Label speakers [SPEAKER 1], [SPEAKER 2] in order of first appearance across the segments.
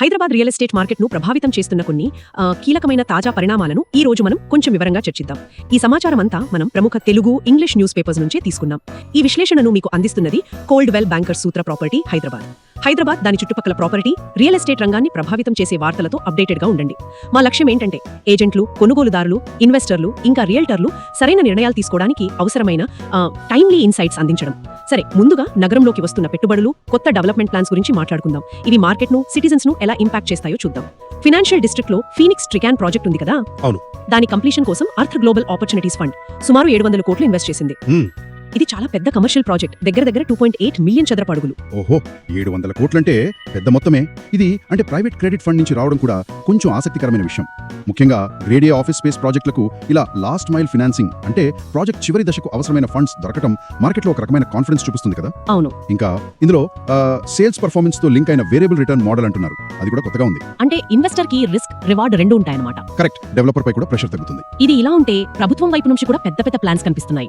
[SPEAKER 1] Hyderabad real estate మార్కెట్ను ప్రభావితం చేస్తున్న కొన్ని కీలకమైన తాజా పరిణామాలను ఈ రోజు మనం కొంచెం వివరంగా చర్చిద్దాం. ఈ సమాచారం అంతా మనం ప్రముఖ తెలుగు ఇంగ్లీష్ న్యూస్ పేపర్స్ నుంచే తీసుకున్నాం. ఈ విశ్లేషణను మీకు అందిస్తున్నది కోల్డ్ వెల్ బ్యాంకర్ సూత్ర ప్రాపర్టీ హైదరాబాద్. హైదరాబాద్ దాని చుట్టుపక్కల ప్రాపర్టీ రియల్ ఎస్టేట్ రంగాన్ని ప్రభావితం చేసే వార్తలతో అప్డేటెడ్గా ఉండండి. మా లక్ష్యం ఏంటంటే ఏజెంట్లు కొనుగోలుదారులు ఇన్వెస్టర్లు ఇంకా రియల్టర్లు సరైన నిర్ణయాలు తీసుకోవడానికి అవసరమైన టైమ్లీ ఇన్సైట్స్ అందించడం. సరే ముందుగా నగరంలోకి వస్తున్న పెట్టుబడులు కొత్త డెవలప్మెంట్ ప్లాన్స్ గురించి మాట్లాడుకుందాం ఇవి మార్కెట్ను సిటిజన్స్ను ఎలా ఇంపాక్ట్ చేస్తాయో చూద్దాం ఫినాన్షియల్ డిస్ట్రిక్ట్లో ఫీనిక్స్ ట్రికాన్ ప్రాజెక్ట్ ఉంది కదా
[SPEAKER 2] అవును.
[SPEAKER 1] దాని కంప్లీషన్ కోసం అర్త్ గ్లోబల్ ఆపర్చునిటీస్ ఫండ్ సుమారు ఏడు వందల కోట్లు ఇన్వెస్ట్ చేసింది. ఇది చాలా పెద్ద కమర్షియల్ ప్రాజెక్ట్ దగ్గర దగ్గర టూ పాయింట్ ఎయిట్ మిలియన్ చదరపు అడుగులు.
[SPEAKER 2] ఓహో ఏడు వందల కోట్లంటే పెద్ద మొత్తమే. ఇది అంటే ప్రైవేట్ క్రెడిట్ ఫండ్ నుంచి రావడం కూడా కొంచెం ఆసక్తికరమైన విషయం. ముఖ్యంగా గ్రేడ్ ఏ ఆఫీస్ స్పేస్ ప్రాజెక్టులకు ఇలా లాస్ట్ మైల్ ఫినాన్సింగ్ అంటే ప్రాజెక్ట్ చివరి దశకు అవసరమైన ఫండ్స్ దొరకడం మార్కెట్లో ఒక రకమైన కాన్ఫిడెన్స్ చూపిస్తుంది కదా?
[SPEAKER 1] అవును.
[SPEAKER 2] ఇంకా ఇందులో సేల్స్ పర్ఫార్మెన్స్తో లింక్ అయిన వేరియబుల్ రిటర్న్ మోడల్ అంటున్నారు. అది కూడా కొత్తగా ఉంది.
[SPEAKER 1] అంటే ఇన్వెస్టర్కి రిస్క్ రివార్డ్ రెండు ఉంటాయన్నమాట.
[SPEAKER 2] కరెక్ట్ డెవలపర్ పై కూడా ప్రెషర్ తగ్గుతుంది.
[SPEAKER 1] ఇది ఇలా ఉంటే ప్రభుత్వం వైపు నుంచి కూడా పెద్ద పెద్ద ప్లాన్స్ కనిపిస్తున్నాయి.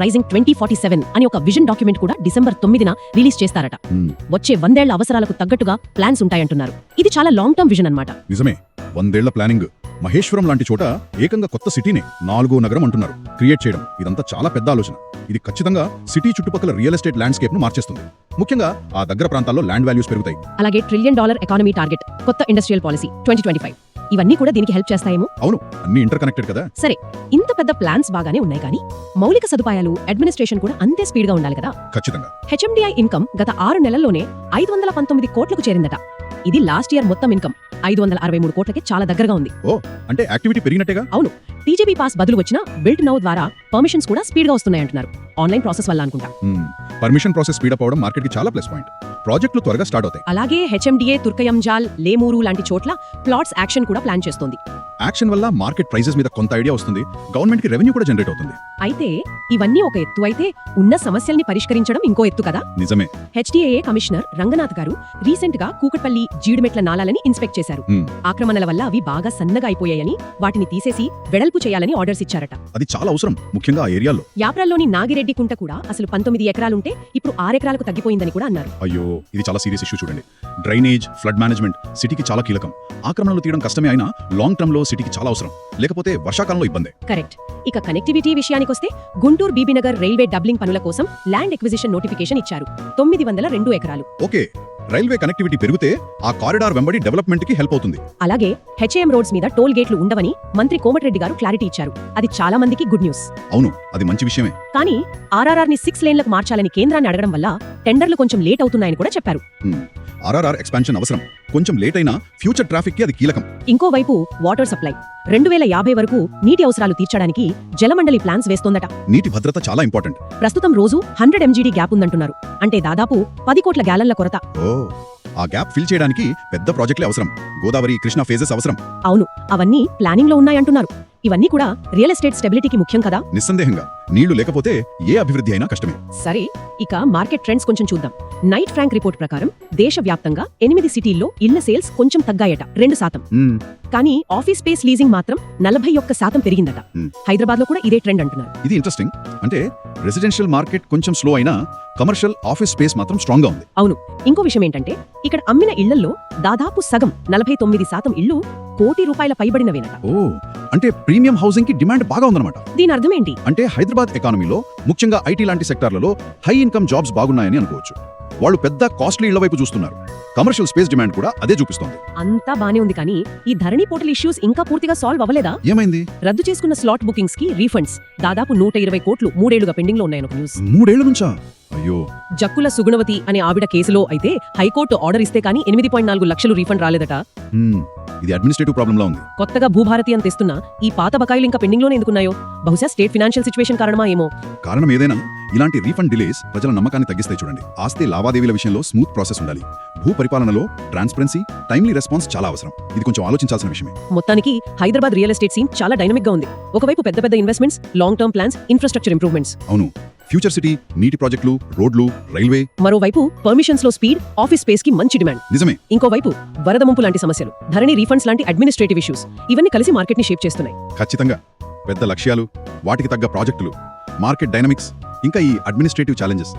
[SPEAKER 1] రైజింగ్ ట్వంటీ ఫార్టీ సెవెన్ అని ఒక విజన్ డాక్యుమెంట్ కూడా డిసెంబర్ తొమ్మిదిన రిలీజ్ చేస్తారట.
[SPEAKER 2] మ్మ్.
[SPEAKER 1] వచ్చే వందేళ్ళ అవసరాలకు తగ్గట్టుగా ప్లాన్స్ ఉంటాయంటున్నారు. ఇది చాలా లాంగ్ టర్మ్ విజన్ అన్నమాట.
[SPEAKER 2] నిజమే. వందేళ్ళ ప్లానింగ్ మహేశ్వరం లాంటి చోట ఏకంగా కొత్త సిటీనే నాలుగో నగరం అంటున్నారు. క్రియేట్ చేయడం ఇదంతా చాలా పెద్ద ఆలోచన. ఇది ఖచ్చితంగా సిటీ చుట్టుపక్కల రియల్ ఎస్టేట్ ల్యాండ్స్కేప్ను మార్చేస్తుంది. ముఖ్యంగా ఆ దగ్గర ప్రాంతాల్లో ల్యాండ్ వాల్యూస్ పెరుగుతాయి.
[SPEAKER 1] అలాగే ట్రిలియన్ డాలర్ ఎకానమీ టార్గెట్ కొత్త industrial policy twenty twenty five ఇవన్నీ కూడా దీనికి హెల్ప్ చేస్తాయేమో?
[SPEAKER 2] అవును అన్ని ఇంటర్ కనెక్టెడ్ కదా.
[SPEAKER 1] సరే ఇంత పెద్ద ప్లాన్స్ బాగానే ఉన్నాయి కానీ మౌలిక సదుపాయాలు అడ్మినిస్ట్రేషన్ కూడా అంతే స్పీడ్గా ఉండాలి కదా?
[SPEAKER 2] ఖచ్చితంగా.
[SPEAKER 1] హెచ్ఎండిఐ ఇన్కమ్ గత ఆరు నెలల్లోనే ఐదు వందల పంతొమ్మిది కోట్లకు చేరిందట. ఇది లాస్ట్ ఇయర్ మొత్తం ఇన్కమ్. ఐదు వందల అరవై మూడు కోట్లకి చాలా దగ్గరగా ఉంది.
[SPEAKER 2] అంటే యాక్టివిటీ పెరిగినట్టేగా?
[SPEAKER 1] టీజీబీ పాస్ బదులు వచ్చిన బిల్ట్ నౌ ద్వారా పర్మిషన్స్ కూడా స్పీడ్గా వస్తున్నాయంటున్నారు. ఆన్లైన్ ప్రాసెస్ వల్ల అనుకుంటా.
[SPEAKER 2] పర్మిషన్ ప్రాసెస్ స్పీడప్ అవడం మార్కెట్కి చాలా ప్లస్ పాయింట్. ప్రాజెక్టులు త్వరగా స్టార్ట్ అవుతాయి.
[SPEAKER 1] అలాగే హెచ్ఎండిఏ తుర్కయంజాల్ లేమూరు లాంటి చోట్ల ప్లాట్స్ యాక్షన్ కూడా ప్లాన్ చేస్తోంది.
[SPEAKER 2] యాక్షన్ వల్ల మార్కెట్ ప్రైసెస్ మీద కొంత ఐడియా వస్తుంది. గవర్నమెంట్కి రెవెన్యూ కూడా జనరేట్ అవుతుంది.
[SPEAKER 1] అయితే ఇవన్నీ ఒక ఎత్తు అయితే ఉన్న సమస్యల్ని పరిష్కరించడం ఇంకో ఎత్తు కదా?
[SPEAKER 2] నిజమే.
[SPEAKER 1] హెచ్డిఏఏ కమిషనర్ రంగనాథ్ గారు రీసెంట్గా కూకట్పల్లి జీడిమెట్ల నాలాలని ఇన్స్పెక్ట్ చేశారు. ఆక్రమణల వల్ల అవి బాగా సన్నగా అయిపోయాయని వాటిని తీసేసి వెడల్పు చేయాలని ఆర్డర్స్ ఇచ్చారట.
[SPEAKER 2] అది చాలా అవసరం ముఖ్యంగా ఆ ఏరియాలో.
[SPEAKER 1] యాప్రాల్లోని నాగిరెడ్డి కుంట కూడా అసలు పంతొమ్మిది ఎకరాలుంటే ఇప్పుడు ఆరెకరాలకు తగ్గిపోయిందని కూడా అన్నారు.
[SPEAKER 2] అయ్యో ఇది చాలా సీరియస్ ఇష్యూ చూడండి. డ్రైనేజ్ ఫ్లడ్ మేనేజ్మెంట్ సిటీకి చాలా కీలకం. ఆక్రమణలు తీయడం కష్టమే అయినా లాంగ్ టర్మ్లో సిటీకి చాలా అవసరం. లేకపోతే వర్షాకాలంలో ఇబ్బందే.
[SPEAKER 1] కరెక్ట్ ఇక కనెక్టివిటీ విషయానికొస్తే గుంటూరు బీబీనగర్ రైల్వే డబ్లింగ్ పనుల కోసం ల్యాండ్ ఎక్విజిషన్ నోటిఫికేషన్ ఇచ్చారు. తొమ్మిది వందల రెండు ఎకరాలు.
[SPEAKER 2] ఓకే రైల్వే కనెక్టివిటీ పెరిగితే ఆ కారిడార్ వెంబడి డెవలప్మెంట్కి హెల్ప్ అవుతుంది.
[SPEAKER 1] అలాగే హెచ్ఏఎం రోడ్స్ మీద టోల్ గేట్లు ఉండవని మంత్రి కోమటిరెడ్డి గారు క్లారిటీ ఇచ్చారు. అది చాలా మందికి గుడ్ న్యూస్
[SPEAKER 2] అవును అది మంచి విషయమే.
[SPEAKER 1] కానీ ఆర్ఆర్ఆర్ని సిక్స్ లేన్లకు మార్చాలని కేంద్రాన్ని అడగడం వల్ల టెండర్లు కొంచెం లేట్ అవుతున్నాయని కూడా చెప్పారు.
[SPEAKER 2] ఆర్ఆర్ఆర్ ఎక్స్పాన్షన్ అవసరం. కొంచెం లేట్ అయినా ఫ్యూచర్ ట్రాఫిక్కి అది కీలకం.
[SPEAKER 1] ఇంకోవైపు వాటర్ సప్లై రెండు వేల యాభై వరకు నీటి అవసరాలు తీర్చడానికి జలమండలి ప్లాన్స్ వేస్తోందట.
[SPEAKER 2] నీటి భద్రత చాలా ఇంపార్టెంట్
[SPEAKER 1] ప్రస్తుతం రోజు హండ్రెడ్ ఎంజీడీ గ్యాప్ ఉందంటున్నారు. అంటే దాదాపు పది కోట్ల గ్యాలన్ల కొరత.
[SPEAKER 2] ఓ ఆ గ్యాప్ ఫిల్ చేయడానికి పెద్ద ప్రాజెక్టులే అవసరం. గోదావరి కృష్ణ ఫేజెస్ అవసరం.
[SPEAKER 1] అవును అవన్నీ ప్లానింగ్లో ఉన్నాయంటున్నారు. ఇవన్నీ కూడా రియల్ ఎస్టేట్ స్టెబిలిటీకి ముఖ్యం కదా?
[SPEAKER 2] నిస్సందేహంగా. నీళ్ళు లేకపోతే ఏ అభివృద్ధి అయినా కష్టమే.
[SPEAKER 1] సరే ఇక మార్కెట్ ట్రెండ్స్ కొంచెం చూద్దాం. నైట్ ఫ్రాంక్ రిపోర్ట్ ప్రకారం దేశవ్యాప్తంగా ఎనిమిది సిటీల్లో ఇళ్ళ సేల్స్ కొంచెం తగ్గాయట రెండు శాతం. కానీ ఆఫీస్ స్పేస్ లీజింగ్ మాత్రం నలభై ఒక్క శాతం పెరిగిందట. హైదరాబాద్లో కూడా ఇదే ట్రెండ్ అంటున్నారు.
[SPEAKER 2] ఇది ఇంట్రెస్టింగ్. అంటే రెసిడెన్షియల్ మార్కెట్ కొంచెం స్లో అయినా కమర్షియల్ ఆఫీస్ స్పేస్ మాత్రం స్ట్రాంగ్గా ఉంది.
[SPEAKER 1] అవును. ఇంకో విషయం ఏంటంటే ఇక్కడ అమ్మిన ఇళ్ళలో దాదాపు సగం నలభై తొమ్మిది శాతం ఇళ్ళు కోటి రూపాయల పైబడినవేనట.
[SPEAKER 2] ఓ అంటే ప్రీమియం హౌసింగ్కి డిమాండ్ బాగా ఉందన్నమాట.
[SPEAKER 1] దీని అర్థం ఏంటి?
[SPEAKER 2] అంటే హైదరాబాద్ ఎకానమీలో ముఖ్యంగా ఐటీ లాంటి సెక్టార్లలో హై ఇన్కమ్ జాబ్స్ బాగున్నాయని అనుకోవచ్చు. వాళ్ళు పెద్ద కాస్ట్లీ ఇళ్ళ వైపు చూస్తున్నారు. కమర్షియల్ స్పేస్ డిమాండ్ కూడా అదే చూపిస్తోంది.
[SPEAKER 1] అంతా బానే ఉంది కానీ ఈ ధరణి పోర్టల్ ఇష్యూస్ ఇంకా పూర్తిగా సాల్వ్ అవ్వలేదా?
[SPEAKER 2] ఏమైంది?
[SPEAKER 1] రద్దు చేసుకున్న స్లాట్ బుకింగ్స్కి రీఫండ్స్. దాదాపు నూట ఇరవై కోట్లు మూడేళ్ళుగా పెండింగ్లో ఉన్నాయని ఒక న్యూస్.
[SPEAKER 2] మూడేళ్ళ నుంచా? అయ్యో.
[SPEAKER 1] జక్కుల సుగుణవతి అనే ఆవిడ కేసులో అయితే హైకోర్టు ఆర్డర్ ఇస్తే కానీ ఎనిమిది పాయింట్ నాలుగు లక్షలు రీఫండ్ రాలేదట.
[SPEAKER 2] ఇది అడ్మినిస్ట్రేటివ్ ప్రాబ్లం లా ఉంది.
[SPEAKER 1] కొత్తగా భూభారతి అని తెస్తున్న ఈ పాత బకాయిలు ఇంకా పెండింగ్లోనే ఎందుకున్నాయో? బహుశా స్టేట్ ఫినాన్షియల్ సిచువేషన్ కారణమా ఏమో?
[SPEAKER 2] కారణం ఏదైనా ఇలాంటి రీఫండ్ డిలేస్ ప్రజల నమ్మకాన్ని తగ్గిస్తాయి చూడండి. ఆస్తి లావాదేవీల విషయంలో స్మూత్ ప్రాసెస్ ఉండాలి. భూ పరిపాలనలో ట్రాన్స్పరెన్సీ టైమ్లీ రెస్పాన్స్ చాలా అవసరం. ఇది కొంచెం ఆలోచించాల్సిన విషయమే.
[SPEAKER 1] మొత్తానికి హైదరాబాద్ రియల్ ఎస్టేట్ సీన్ చాలా డైనమిక్గా ఉంది. ఒకవైపు పెద్ద పెద్ద investments long term plans infrastructure improvements
[SPEAKER 2] అవును. ఫ్యూచర్ సిటీ నీటి ప్రాజెక్టులు రోడ్లు రైల్వే.
[SPEAKER 1] మరోవైపు పర్మిషన్స్లో స్పీడ్ ఆఫీస్ స్పేస్కి మంచి డిమాండ్.
[SPEAKER 2] నిజమే.
[SPEAKER 1] ఇంకోవైపు వరద ముంపు లాంటి సమస్యలు ధరణి రీఫండ్స్ లాంటి అడ్మినిస్ట్రేటివ్ ఇష్యూస్ ఇవన్నీ కలిసి మార్కెట్ని షేప్ చేస్తున్నాయి.
[SPEAKER 2] ఖచ్చితంగా. పెద్ద లక్ష్యాలు వాటికి తగ్గ ప్రాజెక్టులు మార్కెట్ డైనమిక్స్ ఇంకా ఈ అడ్మినిస్ట్రేటివ్ ఛాలెంజెస్.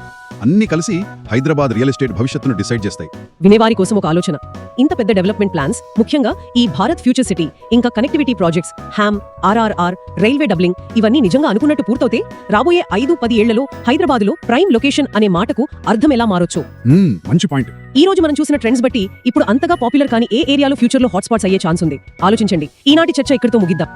[SPEAKER 2] అన్నీ కలిసి హైదరాబాద్ రియల్ ఎస్టేట్ భవిష్యత్తును డిసైడ్ చేస్తాయి.
[SPEAKER 1] వినేవారి కోసం ఒక ఆలోచన. ఇంత పెద్ద డెవలప్మెంట్ ప్లాన్స్ ముఖ్యంగా ఈ భారత్ ఫ్యూచర్ సిటీ ఇంకా connectivity projects HAM RRR railway doubling ఇవన్నీ నిజంగా అనుకున్నట్టు పూర్తవుతే రాబోయే ఐదు పది ఏళ్ళలో హైదరాబాద్లో ప్రైమ్ లొకేషన్ అనే మాటకు అర్థం ఎలా మారొచ్చు?
[SPEAKER 2] మంచి పాయింట్.
[SPEAKER 1] ఈ రోజు మనం చూసిన ట్రెండ్స్ బట్టి ఇప్పుడు అంతగా పాపులర్ కానీ ఏ ఏరియాలో ఫ్యూచర్లో హాట్స్పాట్స్ అయ్యే ఛాన్స్ ఉంది. ఆలోచించండి. ఈనాటి చర్చ ఇక్కడితో ముగిద్దాం.